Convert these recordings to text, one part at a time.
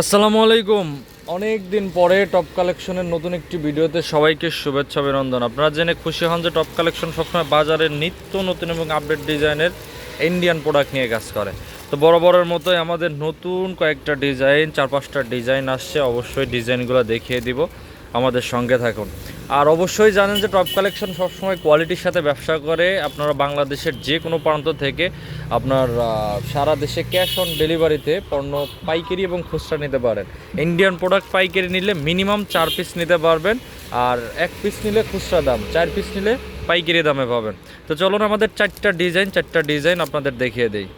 আসসালামু আলাইকুম। অনেক দিন পরে টপ কালেকশনের নতুন একটি ভিডিওতে সবাইকে শুভেচ্ছা অভিনন্দন। আপনারা জেনে খুশি হন যে টপ কালেকশন সবসময় বাজারে নিত্য নতুন এবং আপডেট ডিজাইনের ইন্ডিয়ান প্রোডাক্ট নিয়ে কাজ করে। তো বরাবরের মতোই আমাদের নতুন কয়েকটা ডিজাইন চার পাঁচটা ডিজাইন আসছে। অবশ্যই ডিজাইনগুলো দেখিয়ে দিব। আমাদের সঙ্গে থাকুন। আর অবশ্যই জানেন যে টপ কালেকশন সবসময় কোয়ালিটির সাথে ব্যবসা করে আপনারা বাংলাদেশের যে কোনো প্রান্ত থেকে আপনার সারা দেশে ক্যাশ অন ডেলিভারিতে পণ্য পাইকারি এবং খুচরা নিতে পারেন। ইন্ডিয়ান প্রোডাক্ট পাইকারি নিলে মিনিমাম চার পিস নিতে পারবেন আর এক পিস নিলে খুচরা দাম, চার পিস নিলে পাইকারি দামে পাবেন। তো চলুন আমাদের চারটা ডিজাইন চারটা ডিজাইন আপনাদের দেখিয়ে দেই।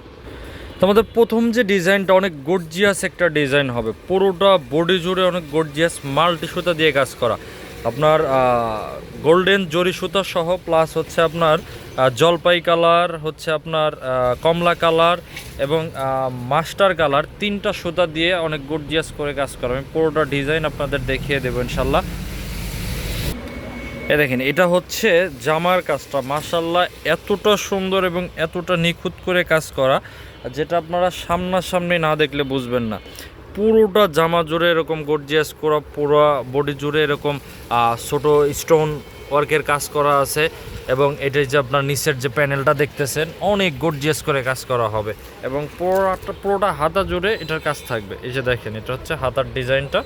তো আমাদের প্রথম যে ডিজাইনটা, অনেক গর্জিয়াস একটা ডিজাইন হবে। পুরোটা বডি জুড়ে অনেক গর্জিয়াস মাল্টি সুতা দিয়ে কাজ করা। আপনার গোল্ডেন জরি সুতা সহ প্লাস হচ্ছে আপনার জলপাই কালার হচ্ছে আপনার কমলা কালার এবং মাস্টার কালার তিনটা সুতা দিয়ে অনেক গর্জিয়াস করে কাজ করা। আমি পুরোটা ডিজাইন আপনাদের দেখিয়ে দেবো ইনশাল্লাহ। এ দেখেন, এটা হচ্ছে জামার কাজটা। মাসাল্লাহ এতটা সুন্দর এবং এতটা নিখুঁত করে কাজ করা, যেটা আপনারা সামনাসামনি না দেখলে বুঝবেন না। পুরোটা জামা জুড়ে এরকম গর্জিয়াস করা পুরো বডি জুড়ে এরকম ছোট স্টোন ওয়ার্কের কাজ করা আছে এবং এটা যে আপনার নিচের যে প্যানেলটা দেখতেছেন, অনেক গর্জিয়াস করে কাজ করা হবে এবং পুরোটা পুরোটা হাতা জুড়ে এটার কাজ থাকবে। এই যে দেখেন, এটা হচ্ছে হাতার ডিজাইনটা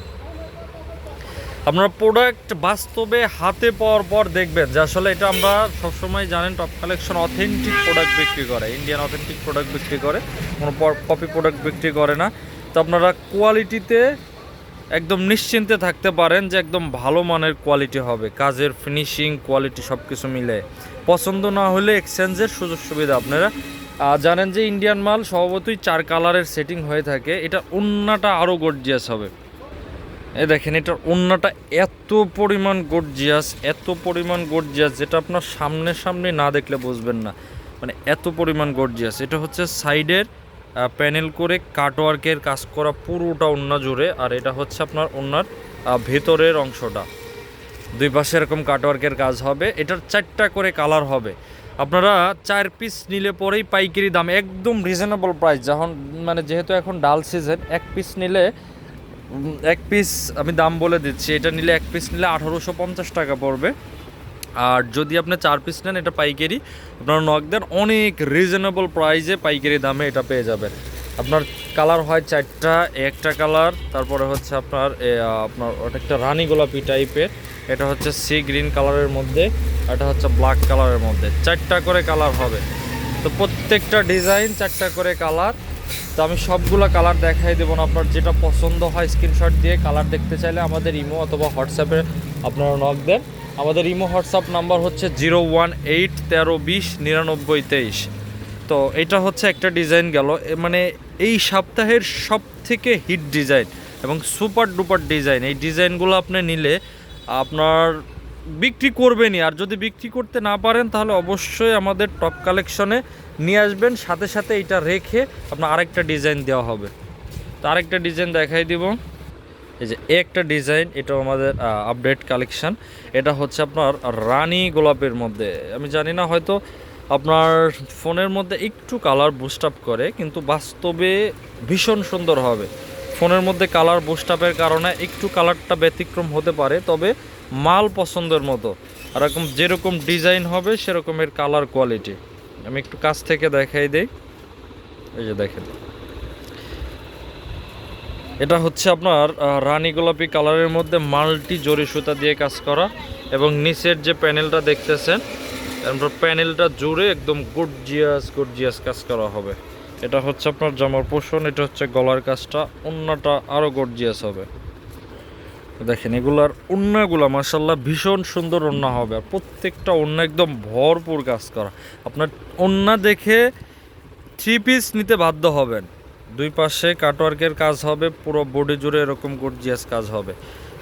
আপনারা প্রোডাক্ট বাস্তবে হাতে পাওয়ার পর দেখবেন যে আসলে এটা আমরা সবসময় জানেন টপ কালেকশন অথেন্টিক প্রোডাক্ট বিক্রি করে ইন্ডিয়ান অথেন্টিক প্রোডাক্ট বিক্রি করে, কোনো কপি প্রোডাক্ট বিক্রি করে না। তো আপনারা কোয়ালিটিতে একদম নিশ্চিন্তে থাকতে পারেন যে একদম ভালো মানের কোয়ালিটি হবে, কাজের ফিনিশিং কোয়ালিটি সব কিছু মিলে। পছন্দ না হলে এক্সচেঞ্জের সুযোগ সুবিধা আপনারা জানেন যে ইন্ডিয়ান মাল স্বভাবতই চার কালারের সেটিং হয়ে থাকে, এটা অন্যটা আরও গর্জিয়াস হবে। এ দেখেন, এটার ওন্নাটা এত পরিমাণ গর্জিয়াস এত পরিমাণ গর্জিয়াস যেটা আপনার সামনে সামনে না দেখলে বুঝবেন না। মানে এত পরিমাণ গর্জিয়াস এটা হচ্ছে সাইডের প্যানেল করে কাটওয়ার্কের কাজ করা পুরোটা ওন্না জুড়ে আর এটা হচ্ছে আপনার ওন্নার ভেতরের অংশটা। দুই পাশে এরকম কাটওয়ার্কের কাজ হবে। এটার চারটা করে কালার হবে। আপনারা চার পিস নিলে পরেই পাইকারি দাম একদম রিজনেবল প্রাইস যখন মানে যেহেতু এখন ডাল সিজন এক পিস নিলে এক পিস আমি দাম বলে দিচ্ছি। এটা নিলে এক পিস নিলে আঠারোশো পঞ্চাশ টাকা পড়বে। আর যদি আপনি চার পিস নেন, এটা পাইকারি। আপনার নক দেন, অনেক রিজনেবল প্রাইসে পাইকারি দামে এটা পেয়ে যাবেন। আপনার কালার হয় চারটা, একটা কালার তারপরে হচ্ছে আপনার আপনার একটা রানি গোলাপি টাইপের এটা হচ্ছে সি গ্রিন কালারের মধ্যে, এটা হচ্ছে ব্ল্যাক কালারের মধ্যে। চারটা করে কালার হবে। তো প্রত্যেকটা ডিজাইন চারটা করে কালার তো আমি সবগুলো কালার দেখাই দেবো না। আপনার যেটা পছন্দ হয় স্ক্রিনশট দিয়ে কালার দেখতে চাইলে আমাদের ইমো অথবা হোয়াটসঅ্যাপে আপনারা নক দেন। আমাদের ইমো হোয়াটসঅ্যাপ নাম্বার হচ্ছে জিরো ওয়ান এইট তেরো বিশ নিরানব্বই তেইশ। তো এটা হচ্ছে একটা ডিজাইন গেল। মানে এই সপ্তাহের সব থেকে হিট ডিজাইন এবং সুপার ডুপার ডিজাইন এই ডিজাইনগুলো আপনি নিলে আপনার বিক্রি করবেনই। আর যদি বিক্রি করতে না পারেন, তাহলে অবশ্যই আমাদের টপ কালেকশনে নিয়ে আসবেন, সাথে সাথে এটা রেখে আপনার আরেকটা ডিজাইন দেওয়া হবে। তো আরেকটা ডিজাইন দেখাই দিব। এই যে একটা ডিজাইন এটা আমাদের আপডেট কালেকশান এটা হচ্ছে আপনার রানী গোলাপের মধ্যে। আমি জানি না, হয়তো আপনার ফোনের মধ্যে একটু কালার বুস্ট আপ করে, কিন্তু বাস্তবে ভীষণ সুন্দর হবে। ফোনের মধ্যে কালার বুস্ট আপের কারণে একটু কালারটা ব্যতিক্রম হতে পারে, তবে মাল পছন্দের মতো। এরকম যেরকম ডিজাইন হবে, সেরকমের কালার কোয়ালিটি আমি একটু কাছ থেকে দেখাই দেই। এই যে দেখেন। এটা হচ্ছে আপনার রানী গোলাপি কালারের মধ্যে মাল্টি জরি সুতা দিয়ে কাজ করা এবং নিচের যে প্যানেলটা দেখতেছেন, তারপর প্যানেলটা জুড়ে একদম গর্জিয়াস গর্জিয়াস কাজ করা হবে। এটা হচ্ছে আপনার জামার পোষণ, এটা হচ্ছে গলার কাজটা অন্যটা আরও গর্জিয়াস হবে। দেখেন, এগুলার ওন্নাগুলা মাসাল্লাহ ভীষণ সুন্দর ওন্না হবে। আর প্রত্যেকটা ওন্না একদম ভরপুর কাজ করা। আপনার ওন্না দেখে থ্রি পিস নিতে বাধ্য হবেন। দুই পাশে কাটওয়ার্কের কাজ হবে, পুরো বডি জুড়ে এরকম গর্জিয়াস কাজ হবে।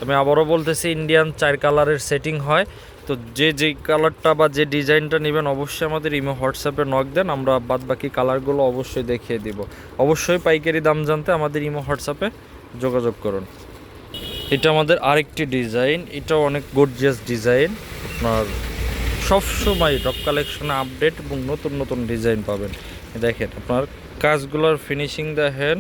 আমি আবারও বলতেছি ইন্ডিয়ান চার কালারের সেটিং হয়। তো যে যে কালারটা বা যে ডিজাইনটা নেবেন, অবশ্যই আমাদের ইমো হোয়াটসঅ্যাপে নক দেন, আমরা বাদ বাকি কালারগুলো অবশ্যই দেখিয়ে দিব। অবশ্যই পাইকারি দাম জানতে আমাদের ইমো হোয়াটসঅ্যাপে যোগাযোগ করুন। এটা আমাদের আরেকটি ডিজাইন এটাও অনেক গর্জিয়াস ডিজাইন আপনার সবসময় টপ কালেকশনে আপডেট এবং নতুন নতুন ডিজাইন পাবেন। দেখেন, আপনার কাজগুলোর ফিনিশিং দেখেন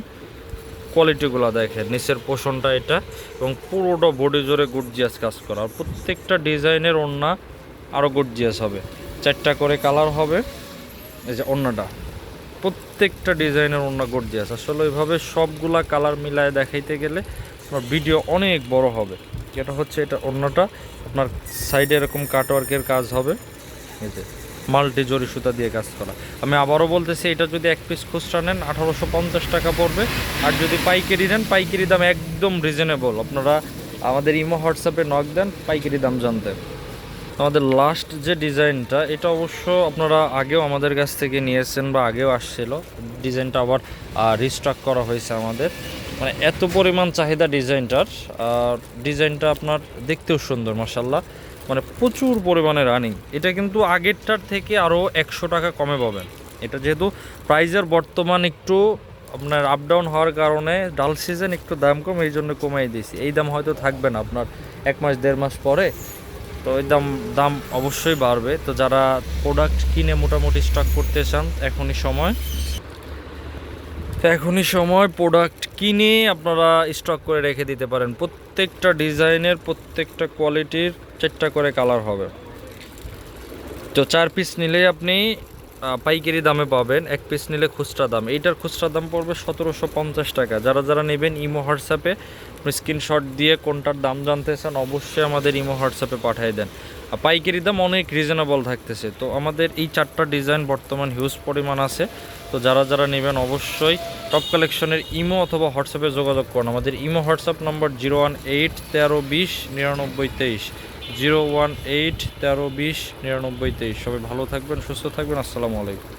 কোয়ালিটিগুলো দেখেন, নিচের পোষণটা এটা এবং পুরোটা বডি জোরে গুডজিয়াস কাজ করা। আর প্রত্যেকটা ডিজাইনের ওড়না আরও গুডজিয়াস হবে। চারটা করে কালার হবে, এই যে ওড়নাটা। প্রত্যেকটা ডিজাইনের ওড়না গর্জিয়াস আসলে ওইভাবে সবগুলা কালার মিলায় দেখাইতে গেলে আপনার ভিডিও অনেক বড় হবে। এটা হচ্ছে, এটা অন্যটা। আপনার সাইডে এরকম কাটওয়ার্কের কাজ হবে। যে, মাল্টি জরি সুতা দিয়ে কাজ করা। আমি আবারও বলতেছি, এটা যদি এক পিস খুচরা নেন, আঠারোশো পঞ্চাশ টাকা পড়বে। আর যদি পাইকারি নেন, পাইকারি দাম একদম রিজনেবল আপনারা আমাদের ইমো, হোয়াটসঅ্যাপে নক দেন, পাইকারি দাম জানতে। আমাদের লাস্ট যে ডিজাইনটা, এটা অবশ্য আপনারা আগেও আমাদের কাছ থেকে নিয়েছেন বা আগেও আসছিল। ডিজাইনটা আবার রিস্টক করা হয়েছে আমাদের। মানে এত পরিমাণ চাহিদা ডিজাইনটার, আর ডিজাইনটা আপনার দেখতেও সুন্দর মাসাল্লাহ মানে প্রচুর পরিমাণে রানিং এটা কিন্তু আগেরটার থেকে আরও একশো টাকা কমে পাবেন। এটা যেহেতু প্রাইজের বর্তমান একটু আপনার আপ ডাউন হওয়ার কারণে ডাল সিজন একটু দাম কম, এই জন্য কমাই দিয়েছি। এই দাম হয়তো থাকবে না আপনার এক মাস, দেড় মাস পরে। তো ওই দাম দাম অবশ্যই বাড়বে। তো যারা প্রোডাক্ট কিনে মোটামুটি স্টক করতে চান, এখনই সময়। তো এখনই সময় প্রোডাক্ট কিনে আপনারা স্টক করে রেখে দিতে পারেন। প্রত্যেকটা ডিজাইনের, প্রত্যেকটা কোয়ালিটির চারটা করে কালার হবে। তো চার পিস নিলেই আপনি পাইকারি দামে পাবেন, এক পিস নিলে খুচরা দাম। এইটার খুচরা দাম পড়বে সতেরোশো পঞ্চাশ টাকা। যারা যারা নেবেন ইমো হোয়াটসঅ্যাপে স্ক্রিনশট দিয়ে কোনটার দাম জানতে চান, অবশ্যই আমাদের ইমো হোয়াটসঅ্যাপে পাঠিয়ে দেন। আর পাইকারি দাম অনেক রিজনেবল থাকতেছে। তো আমাদের এই চারটা ডিজাইন বর্তমান হিউজ পরিমাণ আছে। তো যারা যারা নেবেন, অবশ্যই টপ কালেকশনের ইমো অথবা হোয়াটসঅ্যাপে যোগাযোগ করুন। আমাদের Imo WhatsApp number zero one eight তেরো বিশ নিরানব্বই তেইশ। জিরো ওয়ান এইট তেরো বিশ নিরানব্বই তেইশ। সবাই ভালো থাকবেন সুস্থ থাকবেন আসসালামু আলাইকুম।